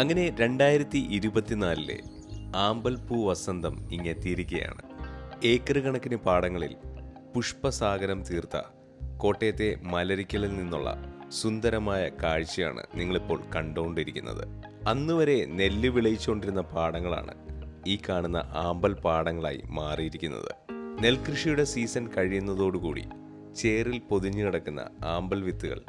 അങ്ങനെ രണ്ടായിരത്തി ഇരുപത്തിനാലിലെ ആമ്പൽപ്പൂ വസന്തം ഇങ്ങെത്തിയിരിക്കുകയാണ് ഏക്കർ കണക്കിന് പാടങ്ങളിൽ പുഷ്പസാഗരം തീർത്ത കോട്ടയത്തെ മലരിക്കലിൽ നിന്നുള്ള സുന്ദരമായ കാഴ്ചയാണ് നിങ്ങളിപ്പോൾ കണ്ടുകൊണ്ടിരിക്കുന്നത് അന്നുവരെ നെല്ല് വിളയിച്ചുകൊണ്ടിരുന്ന പാടങ്ങളാണ് ഈ കാണുന്ന ആമ്പൽ പാടങ്ങളായി മാറിയിരിക്കുന്നത്. നെൽകൃഷിയുടെ സീസൺ കഴിയുന്നതോടുകൂടി ചേറിൽ പൊതിഞ്ഞു കിടക്കുന്ന ആമ്പൽ വിത്തുകൾ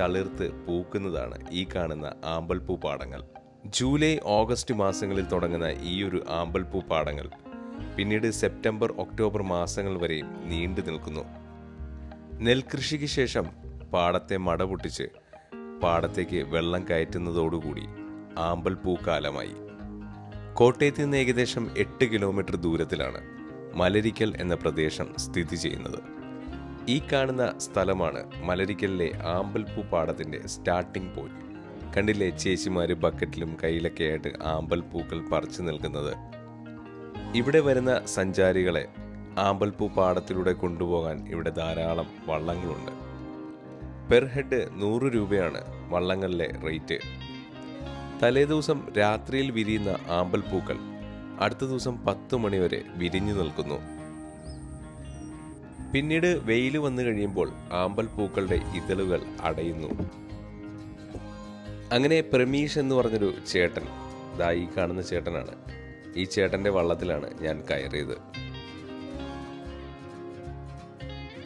തളിർത്ത് പൂക്കുന്നതാണ് ഈ കാണുന്ന ആമ്പൽപ്പൂ പാടങ്ങൾ. ജൂലൈ ഓഗസ്റ്റ് മാസങ്ങളിൽ തുടങ്ങുന്ന ഈ ഒരു ആമ്പൽപ്പൂ പാടങ്ങൾ പിന്നീട് സെപ്റ്റംബർ ഒക്ടോബർ മാസങ്ങൾ വരെ നീണ്ടു നിൽക്കുന്നു. നെൽകൃഷിക്ക് ശേഷം പാടത്തെ മട പൊട്ടിച്ച് പാടത്തേക്ക് വെള്ളം കയറ്റുന്നതോടുകൂടി ആമ്പൽപ്പൂ കാലമായി. കോട്ടയത്ത് നിന്ന് ഏകദേശം എട്ട് കിലോമീറ്റർ ദൂരത്തിലാണ് മലരിക്കൽ എന്ന പ്രദേശം സ്ഥിതി ചെയ്യുന്നത്. ഈ കാണുന്ന സ്ഥലമാണ് മലരിക്കലിലെ ആമ്പൽപ്പൂ പാടത്തിന്റെ സ്റ്റാർട്ടിംഗ് പോയിന്റ്. കണ്ടില്ലേ ചേച്ചിമാർ ബക്കറ്റിലും കയ്യിലൊക്കെ ആയിട്ട് ആമ്പൽ പൂക്കൾ പറിച്ചു നിൽക്കുന്നത് ഇവിടെ വരുന്ന സഞ്ചാരികളെ ആമ്പൽപ്പൂ പാടത്തിലൂടെ കൊണ്ടുപോകാൻ ഇവിടെ ധാരാളം വള്ളങ്ങളുണ്ട്. പെർ ഹെഡ് നൂറ് രൂപയാണ് വള്ളങ്ങളിലെ റേറ്റ്. തലേദിവസം രാത്രിയിൽ വിരിയുന്ന ആമ്പൽ പൂക്കൾ അടുത്ത ദിവസം പത്ത് മണിവരെ വിരിഞ്ഞു നിൽക്കുന്നു. പിന്നീട് വെയിൽ വന്നു കഴിയുമ്പോൾ ആമ്പൽ പൂക്കളുടെ ഇതളുകൾ അടയുന്നു. അങ്ങനെ പ്രമീഷ് എന്ന് പറഞ്ഞൊരു ചേട്ടൻ ദാ ഈ കാണുന്ന ചേട്ടനാണ്. ഈ ചേട്ടന്റെ വള്ളത്തിലാണ് ഞാൻ കയറിയത്.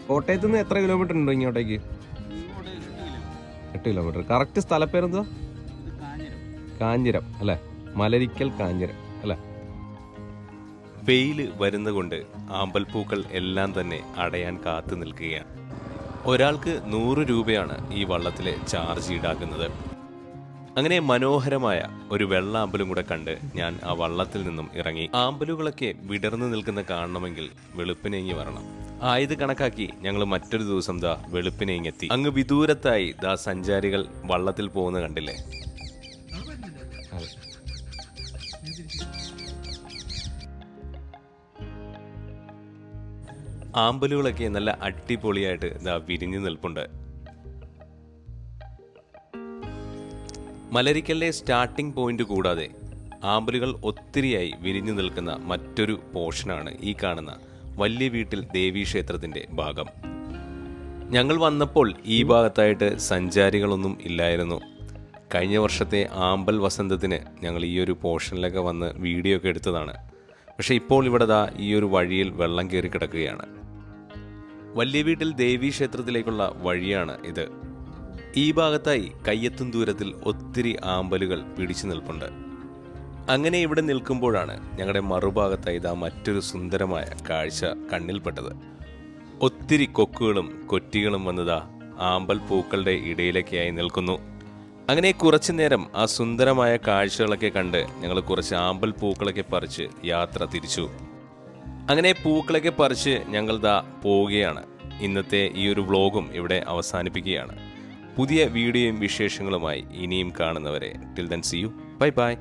കോട്ടയത്ത് നിന്ന് എത്ര കിലോമീറ്റർ ഉണ്ടോ ഇങ്ങോട്ടേക്ക്? എട്ട് കിലോമീറ്റർ. കറക്റ്റ് സ്ഥലപ്പേരെന്താ കാഞ്ഞിരം അല്ലേ? മലരിക്കൽ കാഞ്ഞിരം അല്ലേ? വെയിൽ വരുന്നതുകൊണ്ട് ആമ്പൽപ്പൂക്കൾ എല്ലാം തന്നെ അടയാൻ കാത്തു നിൽക്കുകയാണ്. ഒരാൾക്ക് നൂറ് രൂപയാണ് ഈ വള്ളത്തിലെ ചാർജ് ഈടാക്കുന്നത്. അങ്ങനെ മനോഹരമായ ഒരു വെള്ള ആമ്പലും കൂടെ കണ്ട് ഞാൻ ആ വള്ളത്തിൽ നിന്നും ഇറങ്ങി. ആമ്പലുകളൊക്കെ വിടർന്നു നിൽക്കുന്ന കാണണമെങ്കിൽ വെളുപ്പിനെങ്ങി വരണം. ആയത് കണക്കാക്കി ഞങ്ങൾ മറ്റൊരു ദിവസം ദാ വെളുപ്പിനെങ്ങെത്തി. അങ്ങ് വിദൂരത്തായി ദാ സഞ്ചാരികൾ വള്ളത്തിൽ പോകുന്ന കണ്ടില്ലേ? ആമ്പലുകളൊക്കെ നല്ല അടിപൊളിയായിട്ട് ദാ വിരിഞ്ഞു നിൽപ്പുണ്ട്. മലരിക്കലിലെ സ്റ്റാർട്ടിംഗ് പോയിന്റ് കൂടാതെ ആമ്പലുകൾ ഒത്തിരിയായി വിരിഞ്ഞു നിൽക്കുന്ന മറ്റൊരു പോർഷനാണ് ഈ കാണുന്ന വലിയ വീട്ടിൽ ദേവീക്ഷേത്രത്തിന്റെ ഭാഗം. ഞങ്ങൾ വന്നപ്പോൾ ഈ ഭാഗത്തായിട്ട് സഞ്ചാരികളൊന്നും ഇല്ലായിരുന്നു. കഴിഞ്ഞ വർഷത്തെ ആമ്പൽ വസന്തത്തിന് ഞങ്ങൾ ഈ ഒരു പോർഷനിലൊക്കെ വന്ന് വീഡിയോ ഒക്കെ എടുത്തതാണ്. പക്ഷേ ഇപ്പോൾ ഇവിടെ ദാ ഈ ഒരു വഴിയിൽ വെള്ളം കയറി കിടക്കുകയാണ്. വലിയ വീട്ടിൽ ദേവീക്ഷേത്രത്തിലേക്കുള്ള വഴിയാണ് ഇത്. ഈ ഭാഗത്തായി കയ്യെത്തും ദൂരത്തിൽ ഒത്തിരി ആമ്പലുകൾ പിടിച്ചു നിൽപ്പുണ്ട്. അങ്ങനെ ഇവിടെ നിൽക്കുമ്പോഴാണ് ഞങ്ങളുടെ മറുഭാഗത്തായി ഇതാ മറ്റൊരു സുന്ദരമായ കാഴ്ച കണ്ണിൽപ്പെട്ടത്. ഒത്തിരി കൊക്കുകളും കൊറ്റികളും വന്നതാ ആമ്പൽ പൂക്കളുടെ ഇടയിലൊക്കെയായി നിൽക്കുന്നു. അങ്ങനെ കുറച്ചു നേരം ആ സുന്ദരമായ കാഴ്ചകളൊക്കെ കണ്ട് ഞങ്ങൾ കുറച്ച് ആമ്പൽ പൂക്കളൊക്കെ പറിച്ച് യാത്ര തിരിച്ചു. അങ്ങനെ പൂക്കളൊക്കെ പറിച്ച് ഞങ്ങൾ ദാ പോവുകയാണ്. ഇന്നത്തെ ഈ ഒരു വ്ളോഗും ഇവിടെ അവസാനിപ്പിക്കുകയാണ്. പുതിയ വീഡിയോയും വിശേഷങ്ങളുമായി ഇനിയും കാണുന്നവരെ. Till then see you bye bye